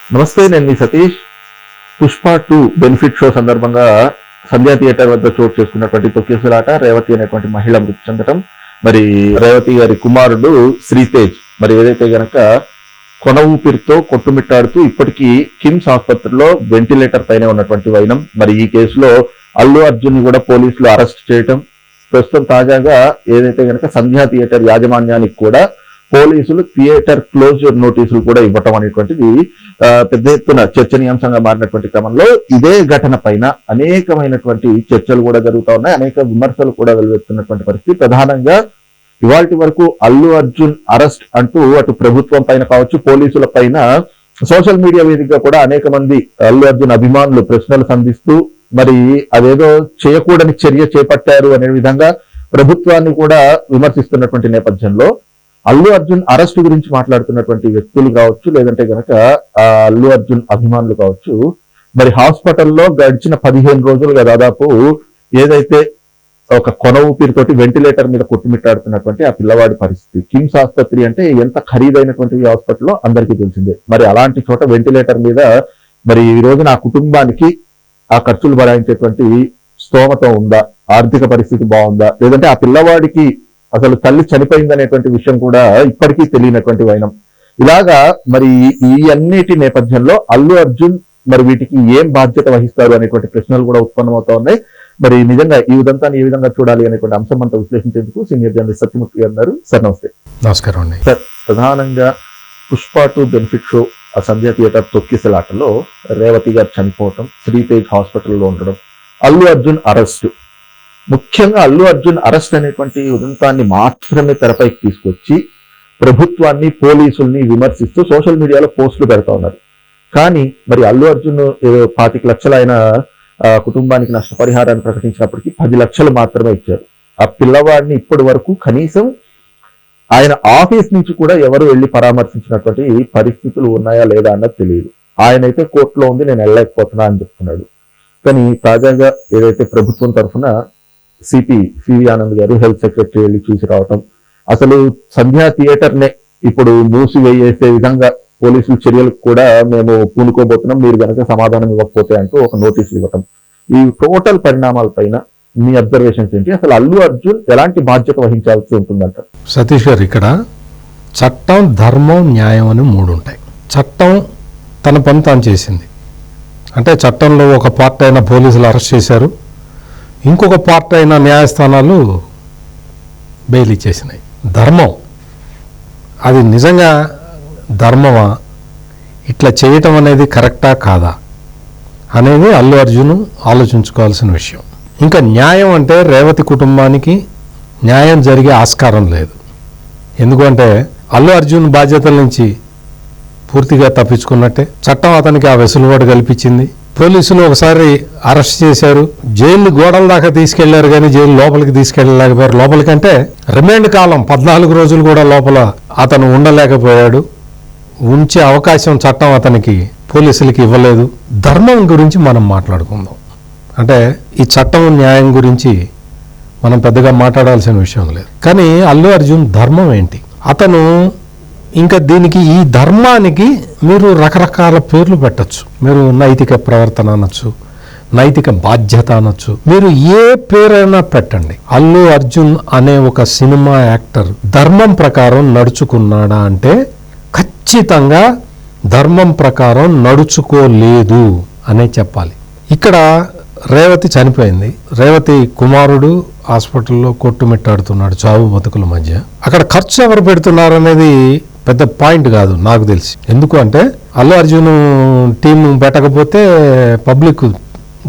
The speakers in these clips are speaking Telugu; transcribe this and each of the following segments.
నమస్తే నేను మీ Satish. Pushpa two benefit show సందర్భంగా సంధ్యా థియేటర్ వద్ద చోటు చేసుకున్నటువంటి తొక్కేసులాట రేవతి అనేటువంటి మహిళ మృతి చెందటం మరి రేవతి గారి కుమారుడు శ్రీతేజ్. మరి ఏదైతే గనక కొన ఊపిరితో కొట్టుమిట్టాడుతూ ఇప్పటికీ కిమ్స్ ఆసుపత్రిలో వెంటిలేటర్ పైన ఉన్నటువంటి వైనం. మరి ఈ కేసులో అల్లు అర్జున్ కూడా పోలీసులు అరెస్ట్ చేయటం. ప్రస్తుతం తాజాగా ఏదైతే గనక సంధ్యా థియేటర్ యాజమాన్యానికి కూడా పోలీసులు థియేటర్ క్లోజర్ నోటీసులు కూడా ఇవ్వటం అనేటువంటిది పెద్ద ఎత్తున చర్చనీయాంశంగా మారినటువంటి క్రమంలో ఇదే ఘటన పైన అనేకమైనటువంటి చర్చలు కూడా జరుగుతూ ఉన్నాయి. అనేక విమర్శలు కూడా వెలువెత్తున్నటువంటి పరిస్థితి. ప్రధానంగా ఇవాటి వరకు అల్లు అర్జున్ అరెస్ట్ అంటూ అటు ప్రభుత్వం పైన కావచ్చు పోలీసుల పైన సోషల్ మీడియా వేదికగా కూడా అనేక మంది అల్లు అర్జున్ అభిమానులు ప్రశ్నలు సంధిస్తూ మరి అదేదో చేయకూడని చర్య చేపట్టారు అనే విధంగా ప్రభుత్వాన్ని కూడా విమర్శిస్తున్నటువంటి నేపథ్యంలో అల్లు అర్జున్ అరెస్ట్ గురించి మాట్లాడుతున్నటువంటి వ్యక్తులు కావచ్చు లేదంటే గనక ఆ అల్లు అర్జున్ అభిమానులు కావచ్చు మరి హాస్పిటల్లో గడిచిన పదిహేను రోజులుగా దాదాపు ఏదైతే ఒక కొన ఊపిరితోటి వెంటిలేటర్ మీద కొట్టుమిట్టాడుతున్నటువంటి ఆ పిల్లవాడి పరిస్థితి. కిమ్స్ ఆసుపత్రి అంటే ఎంత ఖరీదైనటువంటి హాస్పిటల్లో అందరికీ తెలిసిందే. మరి అలాంటి చోట వెంటిలేటర్ మీద మరి ఈ రోజున ఆ కుటుంబానికి ఆ ఖర్చులు భరాయించేటువంటి స్తోమత ఉందా? ఆర్థిక పరిస్థితి బాగుందా? లేదంటే ఆ పిల్లవాడికి అసలు తల్లి చనిపోయిందనేటువంటి విషయం కూడా ఇప్పటికీ తెలియనటువంటి వైనం. ఇలాగా మరి ఈ అన్నిటి నేపథ్యంలో అల్లు అర్జున్ మరి వీటికి ఏం బాధ్యత వహిస్తారు అనేటువంటి ప్రశ్నలు కూడా ఉత్పన్నమవుతా ఉన్నాయి. మరి నిజంగా ఈ ఉదంతాన్ని ఏ విధంగా చూడాలి అనేటువంటి అంశం అంతా విశ్లేషించేందుకు సీనియర్ జర్నలిస్ట్ సత్యమూర్తి గారు ఉన్నారు. సార్ నమస్తే. నమస్కారం అండి. సార్ ప్రధానంగా పుష్ప టు బెనిఫిట్ షో ఆ సంధ్య థియేటర్ తొక్కిసలాటలో రేవతి గారు చనిపోవటం శ్రీతేజ్ హాస్పిటల్లో ఉండడం అల్లు అర్జున్ అరెస్ట్. ముఖ్యంగా అల్లు అర్జున్ అరెస్ట్ అనేటువంటి ఉదంతాన్ని మాత్రమే తెరపైకి తీసుకొచ్చి ప్రభుత్వాన్ని పోలీసుల్ని విమర్శిస్తూ సోషల్ మీడియాలో పోస్టులు పెడతా ఉన్నారు. కానీ మరి అల్లు అర్జున్ పాతిక లక్షలు ఆయన ఆ, కుటుంబానికి నష్టపరిహారాన్ని ప్రకటించినప్పటికీ పది లక్షలు మాత్రమే ఇచ్చారు. ఆ పిల్లవాడిని ఇప్పటి వరకు కనీసం ఆయన ఆఫీస్ నుంచి కూడా ఎవరు వెళ్ళి పరామర్శించినటువంటి పరిస్థితులు ఉన్నాయా లేదా అన్నది తెలియదు. ఆయన అయితే కోర్టులో ఉంది నేను వెళ్ళలేకపోతున్నా అని చెప్తున్నాడు. కానీ తాజాగా ఏదైతే ప్రభుత్వం తరఫున సిపి సివి ఆనంద్ గారు హెల్త్ సెక్రటరీ వెళ్ళి చూసి రావటం. అసలు సంధ్యా థియేటర్ నే ఇప్పుడు మూసివేసే విధంగా పోలీసులు చర్యలకు కూడా మేము పూనుకోబోతున్నాం. మీరు కనుక సమాధానం ఇవ్వకపోతే అంటూ ఒక నోటీసులు ఇవ్వటం. ఈ టోటల్ పరిణామాలపైన మీ అబ్జర్వేషన్స్ ఏంటి? అసలు అల్లు అర్జున్ ఎలాంటి బాధ్యత వహించాల్సి ఉంటుందంట? సతీష్ గారు ఇక్కడ చట్టం ధర్మం న్యాయం అని మూడు ఉంటాయి. చట్టం తన పని తాను చేసింది. అంటే చట్టంలో ఒక పార్ట్ అయిన పోలీసులు అరెస్ట్ చేశారు. ఇంకొక పార్ట్ అయిన న్యాయస్థానాలు బెయిల్ ఇచ్చేసినాయి. ధర్మం. అది నిజంగా ధర్మమా? ఇట్లా చేయటం అనేది కరెక్టా కాదా? అనేది అల్లు అర్జున్ ఆలోచించుకోవాల్సిన విషయం. ఇంకా న్యాయం అంటే రేవతి కుటుంబానికి న్యాయం జరిగే ఆస్కారం లేదు. ఎందుకంటే అల్లు అర్జున్ బాధ్యతల నుంచి పూర్తిగా తప్పించుకున్నట్టే. చట్టం అతనికి ఆ వెసులుబాటు కల్పించింది. పోలీసులు ఒకసారి అరెస్ట్ చేశారు. జైలు గోడల దాకా తీసుకెళ్ళారు కానీ జైలు లోపలికి తీసుకెళ్ళలేకపోయారు. లోపలికంటే రిమాండ్ కాలం పద్నాలుగు రోజులు కూడా లోపల అతను ఉండలేకపోయాడు. ఉంచే అవకాశం చట్టం అతనికి పోలీసులకి ఇవ్వలేదు. ధర్మం గురించి మనం మాట్లాడుకుందాం. అంటే ఈ చట్టం న్యాయం గురించి మనం పెద్దగా మాట్లాడాల్సిన విషయం లేదు. కానీ అల్లు అర్జున్ ధర్మం ఏంటి? అతను ఇంకా దీనికి ఈ ధర్మానికి మీరు రకరకాల పేర్లు పెట్టచ్చు. మీరు నైతిక ప్రవర్తన అనొచ్చు నైతిక బాధ్యత అనొచ్చు. మీరు ఏ పేరైనా పెట్టండి. అల్లు అర్జున్ అనే ఒక సినిమా యాక్టర్ ధర్మం ప్రకారం నడుచుకున్నాడా అంటే ఖచ్చితంగా ధర్మం ప్రకారం నడుచుకోలేదు అనే చెప్పాలి. ఇక్కడ రేవతి చనిపోయింది. రేవతి కుమారుడు హాస్పిటల్లో కొట్టుమిట్టాడుతున్నాడు చావు బతుకుల మధ్య. అక్కడ ఖర్చు ఎవరు పెడుతున్నారు అనేది పెద్ద పాయింట్ కాదు నాకు తెలిసి. ఎందుకు అంటే అల్లు అర్జున్ టీం పెట్టకపోతే పబ్లిక్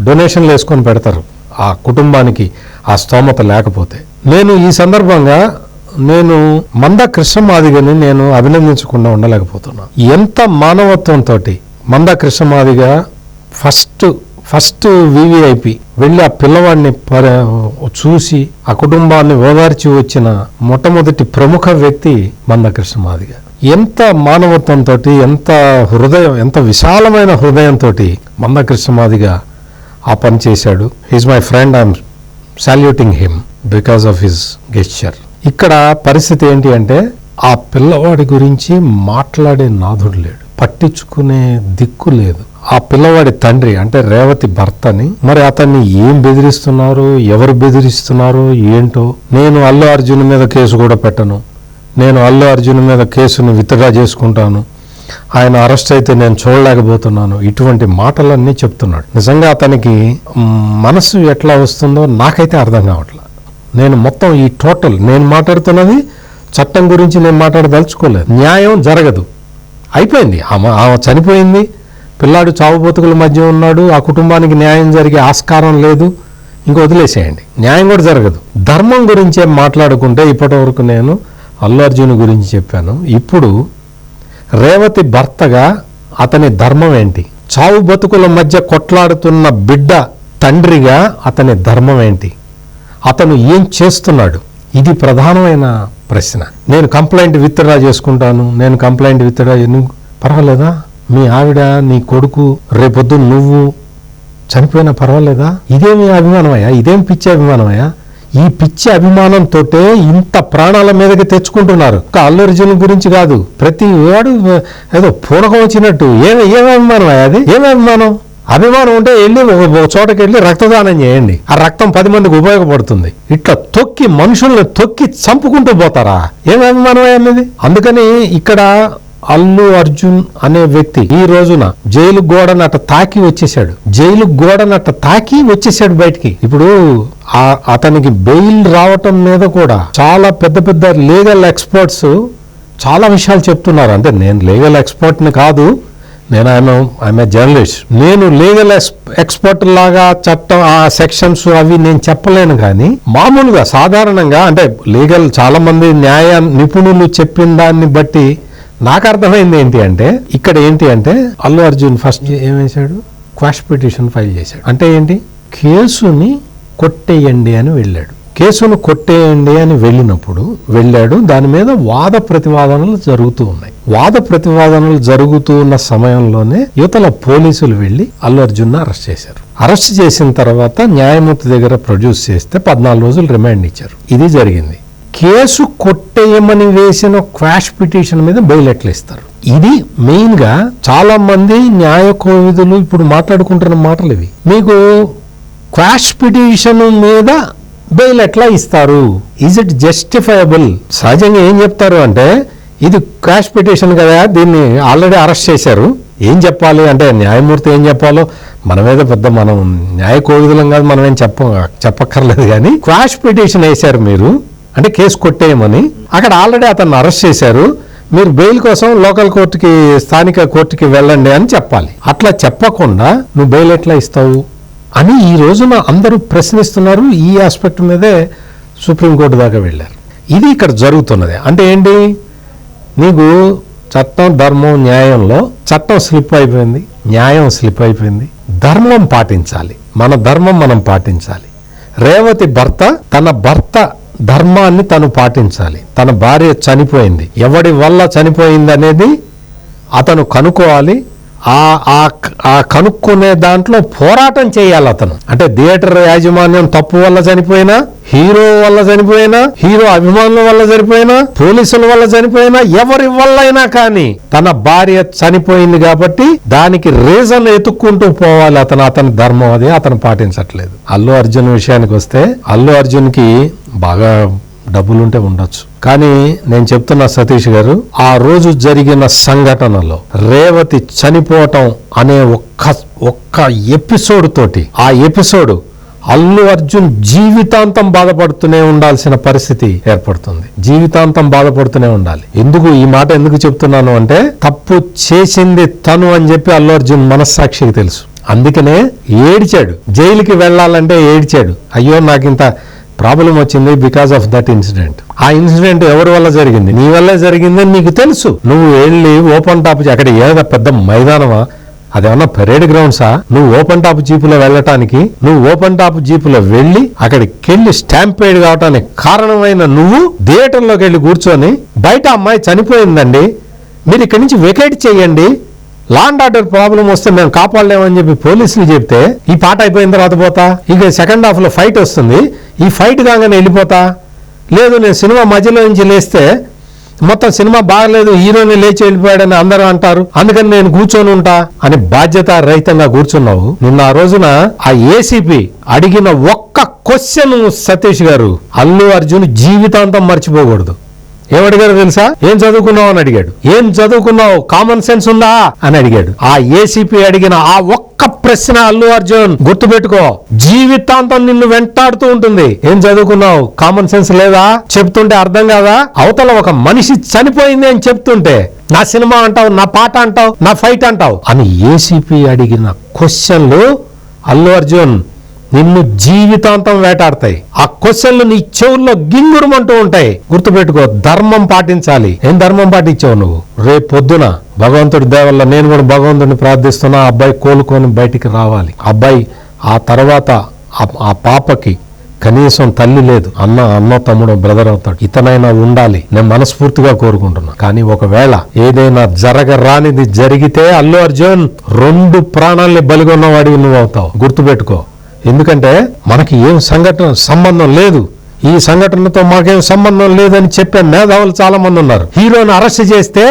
డొనేషన్లు వేసుకొని పెడతారు. ఆ కుటుంబానికి ఆ స్తోమత లేకపోతే. నేను ఈ సందర్భంగా నేను మంద కృష్ణమాదిగని నేను అభినందించకుండా ఉండలేకపోతున్నా. ఎంత మానవత్వంతో మంద కృష్ణమాదిగా ఫస్ట్ ఫస్ట్ వివిఐపి వెళ్ళి ఆ పిల్లవాడిని చూసి ఆ కుటుంబాన్ని ఓదార్చి వచ్చిన మొట్టమొదటి ప్రముఖ వ్యక్తి మంద కృష్ణమాదిగా. ఎంత మానవత్వంతో ఎంత హృదయం ఎంత విశాలమైన హృదయంతో మంద కృష్ణమాదిగ ఆ పని చేశాడు. He's my friend I'm saluting him because of his gesture ఇక్కడ పరిస్థితి ఏంటి అంటే ఆ పిల్లవాడి గురించి మాట్లాడే నాథుడు లేడు. పట్టించుకునే దిక్కు లేదు. ఆ పిల్లవాడి తండ్రి అంటే రేవతి భర్తని మరి అతన్ని ఏం బెదిరిస్తున్నారు ఎవరు బెదిరిస్తున్నారు ఏంటో నేను అల్లు అర్జున్ మీద కేసు కూడా పెట్టను. నేను అల్లు అర్జున్ మీద కేసును విత్డ్రా చేసుకుంటాను. ఆయన అరెస్ట్ అయితే నేను చూడలేకపోతున్నాను. ఇటువంటి మాటలన్నీ చెప్తున్నాడు. నిజంగా అతనికి మనసు ఎట్లా వస్తుందో నాకైతే అర్థం కావట్లేదు నేను మొత్తం ఈ టోటల్ నేను మాట్లాడుతున్నది చట్టం గురించి నేను మాట్లాడదలుచుకోలేదు. న్యాయం జరగదు. అయిపోయింది. ఆమె ఆమె చనిపోయింది. పిల్లాడు చావుబోతుకుల మధ్య ఉన్నాడు. ఆ కుటుంబానికి న్యాయం జరిగే ఆస్కారం లేదు. ఇంక వదిలేసేయండి. న్యాయం కూడా జరగదు. ధర్మం గురించే మాట్లాడుకుంటే ఇప్పటివరకు నేను అల్లు అర్జున్ గురించి చెప్పాను. ఇప్పుడు రేవతి భర్తగా అతని ధర్మం ఏంటి? చావు బతుకుల మధ్య కొట్లాడుతున్న బిడ్డ తండ్రిగా అతని ధర్మం ఏంటి? అతను ఏం చేస్తున్నాడు? ఇది ప్రధానమైన ప్రశ్న. నేను కంప్లైంట్ విత్డ్రా చేసుకుంటాను. నేను కంప్లైంట్ విత్డ్రా నువ్వు పర్వాలేదా? మీ ఆవిడ నీ కొడుకు రేపొద్దు నువ్వు చనిపోయినా పర్వాలేదా? ఇదేమి అభిమానమయ్యా? ఇదేం పిచ్చి అభిమానమయ్యా? ఈ పిచ్చి అభిమానంతో ఇంత ప్రాణాల మీదకి తెచ్చుకుంటున్నారు. ఒక అల్లు అర్జున్ గురించి కాదు. ప్రతి వాడు ఏదో పూనకం వచ్చినట్టు. ఏమి ఏమి అభిమానం అది? ఏమి అభిమానం? అభిమానం ఉంటే వెళ్ళి ఒక- చోటకి వెళ్ళి రక్తదానం చేయండి. ఆ రక్తం పది మందికి ఉపయోగపడుతుంది. ఇట్లా తొక్కి మనుషుల్ని తొక్కి చంపుకుంటూ పోతారా? ఏమి అభిమానం అయ్యా అందుకని ఇక్కడ అల్లు అర్జున్ అనే వ్యక్తి ఈ రోజున జైలు గోడనట్ట తాకి వచ్చేసాడు జైలు గోడనట్ట తాకి వచ్చేసాడు బయటికి. ఇప్పుడు అతనికి బెయిల్ రావటం మీద కూడా చాలా పెద్ద పెద్ద లీగల్ ఎక్స్పర్ట్స్ చాలా విషయాలు చెప్తున్నారు. అంటే నేను లీగల్ ఎక్స్పర్ట్ని కాదు నేను ఐఎమ్ ఐఎమ్ జర్నలిస్ట్ నేను లీగల్ ఎక్స్పర్ట్ లాగా చట్టం ఆ సెక్షన్స్ అవి నేను చెప్పలేను కానీ మామూలుగా సాధారణంగా అంటే లీగల్ చాలా మంది న్యాయ నిపుణులు చెప్పిన దాన్ని బట్టి నాకు అర్థమైంది ఏంటి అంటే ఇక్కడ ఏంటి అంటే అల్లు అర్జున్ ఫస్ట్ ఏం వేశాడు క్వాష్ పిటిషన్ ఫైల్ చేశాడు. అంటే ఏంటి? కేసుని కొట్టేయండి అని వెళ్ళాడు. కేసును కొట్టేయండి అని వెళ్ళినప్పుడు వెళ్ళాడు. దాని మీద వాద ప్రతివాదనలు జరుగుతూ ఉన్నాయి. వాద ప్రతివాదనలు జరుగుతూ ఉన్న సమయంలోనే యువతల పోలీసులు వెళ్ళి అల్లు అర్జున్ అరెస్ట్ చేశారు. అరెస్ట్ చేసిన తర్వాత న్యాయమూర్తి దగ్గర ప్రొడ్యూస్ చేస్తే పద్నాలుగు రోజులు రిమాండ్ ఇచ్చారు. ఇది జరిగింది. కేసు కొట్టేయమని వేసిన క్వాష్ పిటిషన్ మీద బెయిల్ ఎట్లా ఇస్తారు ఇది మెయిన్గా చాలా మంది న్యాయ కోవిదులు ఇప్పుడు మాట్లాడుకుంటున్న మాటలు ఇవి. మీకు క్వాష్ పిటిషన్ మీద బెయిల్ ఎట్లా ఇస్తారు? ఈజ్ ఇట్ జస్టిఫైబుల్ సహజంగా ఏం చెప్తారు అంటే ఇది క్వాష్ పిటిషన్ కదా దీన్ని ఆల్రెడీ అరెస్ట్ చేశారు. ఏం చెప్పాలి అంటే న్యాయమూర్తి ఏం చెప్పాలో మన మీద పెద్ద మనం న్యాయ కోవిధులం కాదు మనం ఏం చెప్ప చెప్పక్కర్లేదు కానీ క్వాష్ పిటిషన్ వేశారు మీరు. అంటే కేసు కొట్టేయమని. అక్కడ ఆల్రెడీ అతన్ని అరెస్ట్ చేశారు. మీరు బెయిల్ కోసం లోకల్ కోర్టుకి స్థానిక కోర్టుకి వెళ్ళండి అని చెప్పాలి. అట్లా చెప్పకుండా నువ్వు బెయిల్ ఎట్లా ఇస్తావు? అని ఈ రోజున అందరూ ప్రశ్నిస్తున్నారు. ఈ ఆస్పెక్ట్ మీదే సుప్రీంకోర్టు దాకా వెళ్ళారు. ఇది ఇక్కడ జరుగుతున్నది. అంటే ఏంటి? నీకు చట్టం ధర్మం న్యాయంలో చట్టం స్లిప్ అయిపోయింది. న్యాయం స్లిప్ అయిపోయింది. ధర్మం పాటించాలి. మన ధర్మం మనం పాటించాలి. రేవతి భర్త తన భర్త ధర్మాన్ని తను పాటించాలి. తన భార్య చనిపోయింది. ఎవడి వల్ల చనిపోయింది అనేది అతను కనుక్కోవాలి. ఆ ఆ కనుక్కునే దాంట్లో పోరాటం చేయాలి అతను. అంటే థియేటర్ యాజమాన్యం తప్పు వల్ల చనిపోయినా హీరో వల్ల చనిపోయినా హీరో అభిమానుల వల్ల చనిపోయినా పోలీసుల వల్ల చనిపోయినా ఎవరి వల్ల అయినా కానీ తన భార్య చనిపోయింది కాబట్టి దానికి రీజన్ ఎత్తుక్కుంటూ పోవాలి అతను. అతని ధర్మం అది అతను పాటించట్లేదు. అల్లు అర్జున్ విషయానికి వస్తే అల్లు అర్జున్కి బాగా డబ్బులుంటే ఉండొచ్చు. కానీ నేను చెప్తున్నా సతీష్ గారు ఆ రోజు జరిగిన సంఘటనలో రేవతి చనిపోవటం అనే ఒక్క ఒక్క ఎపిసోడ్ తోటి ఆ ఎపిసోడ్ అల్లు అర్జున్ జీవితాంతం బాధపడుతూనే ఉండాల్సిన పరిస్థితి ఏర్పడుతుంది. జీవితాంతం బాధపడుతూనే ఉండాలి. ఎందుకు ఈ మాట ఎందుకు చెప్తున్నాను అంటే తప్పు చేసింది తను అని చెప్పి అల్లు అర్జున్ మనస్సాక్షికి తెలుసు. అందుకనే ఏడ్చాడు. జైలుకి వెళ్ళాలంటే ఏడ్చాడు. అయ్యో నాకు ఇంత ప్రాబ్లం వచ్చింది బికాస్ ఆఫ్ దట్ ఇన్సిడెంట్ ఆ ఇన్సిడెంట్ ఎవరి వల్ల జరిగింది? నీ వల్లే జరిగిందని నీకు తెలుసు. నువ్వు వెళ్ళి ఓపెన్ టాప్ అక్కడ ఏదో పెద్ద మైదానమా? అదేమన్నా పరేడ్ గ్రౌండ్సా నువ్వు ఓపెన్ టాప్ జీపులో వెళ్ళటానికి నువ్వు ఓపెన్ టాప్ జీపులో వెళ్ళి అక్కడికి వెళ్ళి స్టాంపేడ్ కావటానికి కారణమైన నువ్వు థియేటర్లోకి వెళ్ళి కూర్చొని బయట అమ్మాయి చనిపోయిందండి. మీరు ఇక్కడి నుంచి వెకేట్ చేయండి. లాండ్ ఆర్డర్ ప్రాబ్లం వస్తే మేము కాపాడలేమని చెప్పి పోలీసులు చెప్తే ఈ పాట అయిపోయిన తర్వాత పోతా? ఇక సెకండ్ హాఫ్లో ఫైట్ వస్తుంది. ఈ ఫైట్ కాగానే వెళ్ళిపోతా? లేదు నేను సినిమా మధ్యలో నుంచి లేస్తే మొత్తం సినిమా బాగలేదు హీరోని లేచి వెళ్ళిపోయాడని అందరూ అంటారు. అందుకని నేను కూర్చొని ఉంటా అని బాధ్యత రహితంగా కూర్చున్నావు. నిన్న ఆ రోజున ఆ ఏసీపీ అడిగిన ఒక్క క్వశ్చన్ సతీష్ గారు అల్లు అర్జున్ జీవితాంతం మర్చిపోకూడదు. ఏమడిగాడు తెలుసా? ఏం చదువుకున్నావు అని అడిగాడు. ఏం చదువుకున్నావు? కామన్ సెన్స్ ఉందా? అని అడిగాడు. ఆ ఏసీపీ అడిగిన ఆ ఒక్క ప్రశ్న అల్లు అర్జున్ గుర్తుపెట్టుకో జీవితాంతం నిన్ను వెంటాడుతూ ఉంటుంది. ఏం చదువుకున్నావు? కామన్ సెన్స్ లేదా? చెప్తుంటే అర్థం కాదా? అవతల ఒక మనిషి చనిపోయింది అని చెప్తుంటే నా సినిమా అంటావు నా పాట అంటావు నా ఫైట్ అంటావు అని ఏసీపీ అడిగిన క్వశ్చన్లు అల్లు అర్జున్ నిన్ను జీవితాంతం వేటాడతాయి. ఆ క్వశ్చన్లు నీ చెవుల్లో గింగురమంటూ ఉంటాయి. గుర్తుపెట్టుకో ధర్మం పాటించాలి. ఏం ధర్మం పాటించావు నువ్వు? రేపు పొద్దున భగవంతుడి దేవల్ల నేను కూడా భగవంతుడిని ప్రార్థిస్తున్నా ఆ అబ్బాయి కోలుకొని బయటికి రావాలి. అబ్బాయి ఆ తర్వాత ఆ- పాపకి కనీసం తల్లి లేదు. అన్న అన్న తమ్ముడు బ్రదర్ అవుతాడు. ఇతనైనా ఉండాలి. నేను మనస్ఫూర్తిగా కోరుకుంటున్నా. కానీ ఒకవేళ ఏదైనా జరగరానిది జరిగితే అల్లు అర్జున్ రెండు ప్రాణాల్ని బలిగొన్నవాడివి నువ్వు అవుతావు. గుర్తుపెట్టుకో. ఎందుకంటే మనకి ఏం సంఘటన సంబంధం లేదు. ఈ సంఘటనతో మాకేం సంబంధం లేదని చెప్పే మేధావులు చాలామంది ఉన్నారు. హీరోని అరెస్ట్ చేస్తే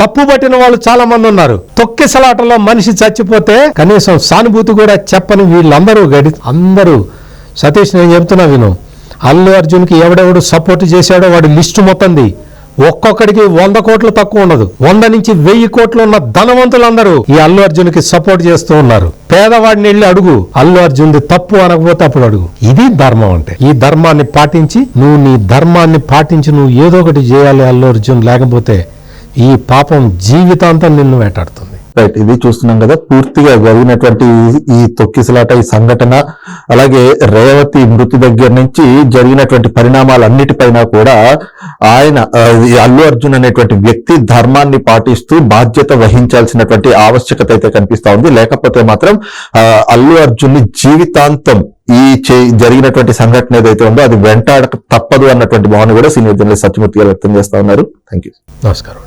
తప్పు పట్టిన వాళ్ళు చాలా మంది ఉన్నారు తొక్కిసలాటలో మనిషి చచ్చిపోతే కనీసం సానుభూతి కూడా చెప్పని వీళ్ళందరూ గడి అందరూ. సతీష్ నేను చెప్తున్నా విను. అల్లు అర్జున్కి ఎవడెవడు సపోర్ట్ చేశాడో వాడి లిస్టు మొత్తంది. ఒక్కొక్కడికి వంద కోట్లు తక్కువ ఉండదు. వంద నుంచి వెయ్యి కోట్లు ఉన్న ధనవంతులందరూ ఈ అల్లు అర్జున్కి సపోర్ట్ చేస్తూ ఉన్నారు. పేదవాడిని వెళ్ళి అడుగు. అల్లు అర్జున్ది తప్పు అనకపోతే అప్పుడు అడుగు. ఇది ధర్మం అంటే. ఈ ధర్మాన్ని పాటించి నువ్వు నీ ధర్మాన్ని పాటించి నువ్వు ఏదో ఒకటి చేయాలి అల్లు అర్జున్. లేకపోతే ఈ పాపం జీవితాంతం నిన్ను వేటాడుతుంది. రైట్ ఇది చూస్తున్నాం కదా పూర్తిగా జరిగినటువంటి ఈ- తొక్కిసలాట ఈ సంఘటన అలాగే రేవతి మృతి దగ్గర నుంచి జరిగినటువంటి పరిణామాలన్నిటిపైన కూడా ఆయన అల్లు అర్జున్ అనేటువంటి వ్యక్తి ధర్మాన్ని పాటిస్తూ బాధ్యత వహించాల్సినటువంటి ఆవశ్యకత అయితే కనిపిస్తా ఉంది. లేకపోతే మాత్రం ఆ, అల్లు అర్జున్ని జీవితాంతం ఈ చే- జరిగినటువంటి సంఘటన ఏదైతే ఉందో అది వెంటాడక తప్పదు అన్నటువంటి భావన కూడా సీనియర్ జర్నలిస్ట్ సత్యమూర్తి గారు వ్యక్తం చేస్తా ఉన్నారు. థ్యాంక్ యూ నమస్కారం.